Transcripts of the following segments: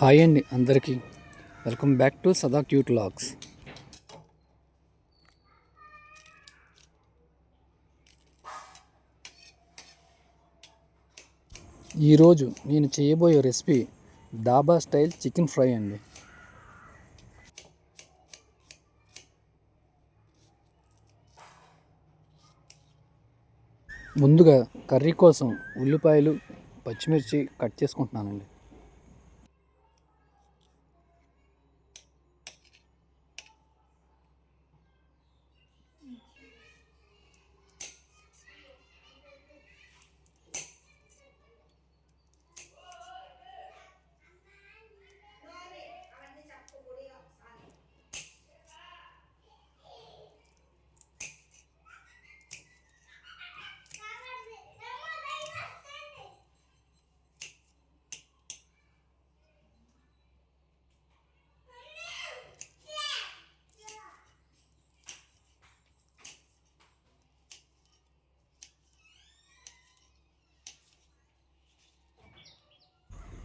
Hi అండి అందరికీ. Welcome back to Sada cute logs. ఈరోజు నేను చేయబోయే రెసిపీ డాబా స్టైల్ చికెన్ ఫ్రై అండి. ముందుగా కర్రీ కోసం ఉల్లిపాయలు పచ్చిమిర్చి కట్ చేసుకుంటున్నానండి.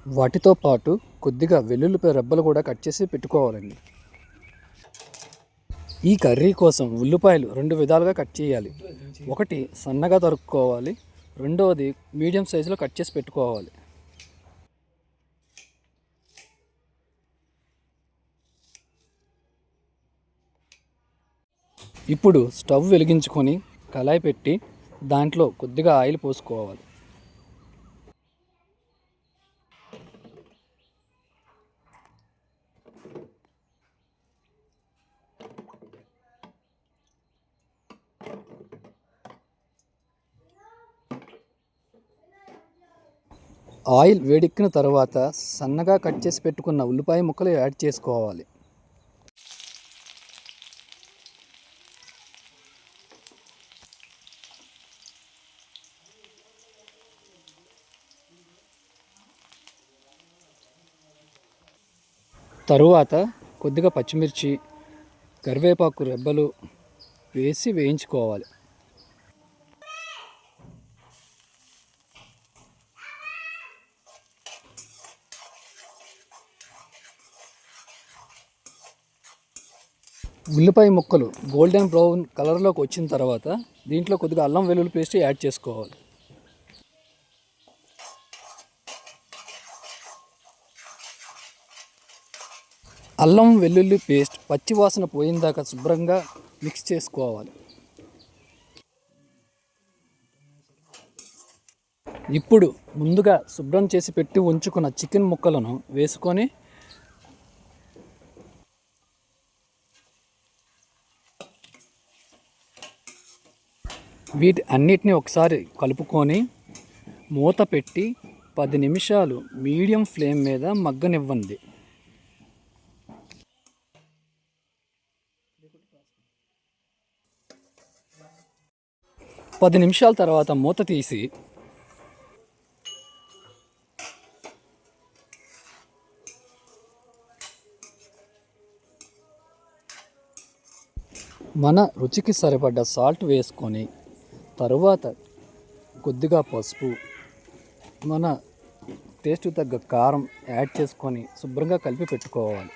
వాటితో పాటు కొద్దిగా వెల్లుల్లిపై రెబ్బలు కూడా కట్ చేసి పెట్టుకోవాలండి. ఈ కర్రీ కోసం ఉల్లిపాయలు రెండు విధాలుగా కట్ చేయాలి. ఒకటి సన్నగా తరుక్కోవాలి. రెండవది మీడియం సైజులో కట్ చేసి పెట్టుకోవాలి. ఇప్పుడు స్టవ్ వెలిగించుకొని కళాయి పెట్టి దాంట్లో కొద్దిగా ఆయిల్ పోసుకోవాలి. ఆయిల్ వేడెక్కిన తర్వాత సన్నగా కట్ చేసి పెట్టుకున్న ఉల్లిపాయ ముక్కలు యాడ్ చేసుకోవాలి. తరువాత కొద్దిగా పచ్చిమిర్చి కరివేపాకు రెబ్బలు వేసి వేయించుకోవాలి. ఉల్లిపాయ ముక్కలు గోల్డెన్ బ్రౌన్ కలర్లోకి వచ్చిన తర్వాత దీంట్లో కొద్దిగా అల్లం వెల్లుల్లి పేస్ట్ యాడ్ చేసుకోవాలి. అల్లం వెల్లుల్లి పేస్ట్ పచ్చి వాసన పోయిందాక శుభ్రంగా మిక్స్ చేసుకోవాలి. ఇప్పుడు ముందుగా శుభ్రం చేసి పెట్టి ఉంచుకున్న చికెన్ ముక్కలను వేసుకొని వీటి అన్నిటిని ఒకసారి కలుపుకొని మూత పెట్టి పది నిమిషాలు మీడియం ఫ్లేమ్ మీద మగ్గనివ్వండి. పది నిమిషాల తర్వాత మూత తీసి మన రుచికి సరిపడ్డ సాల్ట్ వేసుకొని తరువాత కొద్దిగా పసుపు మన టేస్ట్ తగ్గ కారం యాడ్ చేసుకొని శుభ్రంగా కలిపి పెట్టుకోవాలి.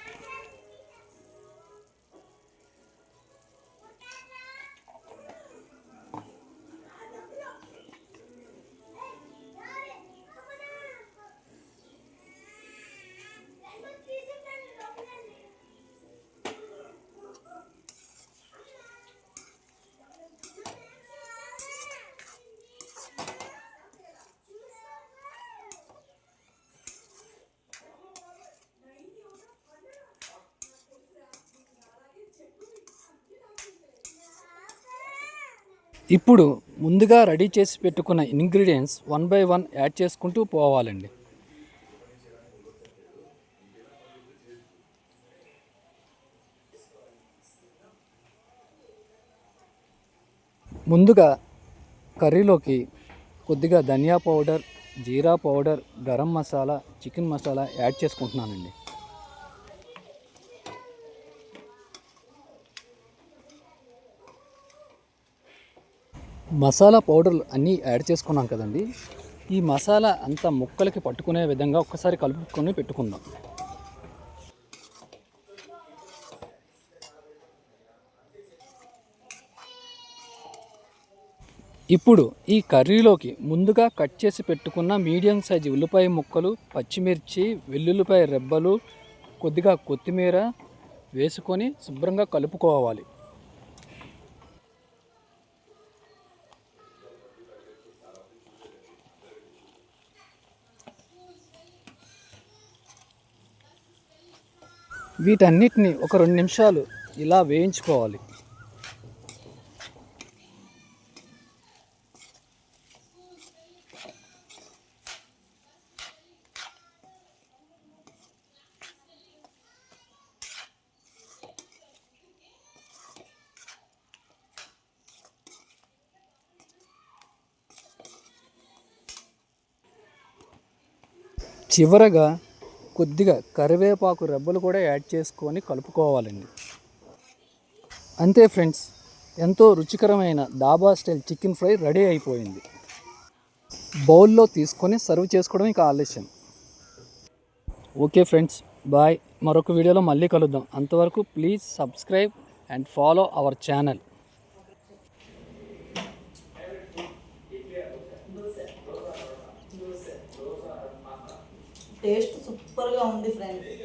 ఇప్పుడు ముందుగా రెడీ చేసి పెట్టుకున్న ingredients one by one add చేసుకుంటూ పోవాలండి. ముందుగా కర్రీలోకి కొద్దిగా dhania powder jeera powder garam masala chicken masala add చేసుకుంటున్నానండి. మసాలా పౌడర్లు అన్నీ యాడ్ చేసుకున్నాం కదండి. ఈ మసాలా అంతా ముక్కలకి పట్టుకునే విధంగా ఒక్కసారి కలుపుకొని పెట్టుకుందాం. ఇప్పుడు ఈ కర్రీలోకి ముందుగా కట్ చేసి పెట్టుకున్న మీడియం సైజు ఉల్లిపాయ ముక్కలు పచ్చిమిర్చి వెల్లుల్లిపాయ రెబ్బలు కొద్దిగా కొత్తిమీర వేసుకొని శుభ్రంగా కలుపుకోవాలి. వీటన్నిటిని ఒక రెండు నిమిషాలు ఇలా వేయించుకోవాలి. చివరగా కొద్దిగా కరివేపాకు రెబ్బలు కూడా యాడ్ చేసుకొని కలుపుకోవాలండి. అంతే ఫ్రెండ్స్ ఎంతో రుచికరమైన డాబా స్టైల్ చికెన్ ఫ్రై రెడీ అయిపోయింది. బౌల్లో తీసుకొని సర్వ్ చేసుకోవడం ఇంకా ఆలస్యం. Okay friends bye. మరొక వీడియోలో మళ్ళీ కలుద్దాం. అంతవరకు please subscribe and follow our channel. Taste సూపర్గా ఉంది ఫ్రెండ్స్.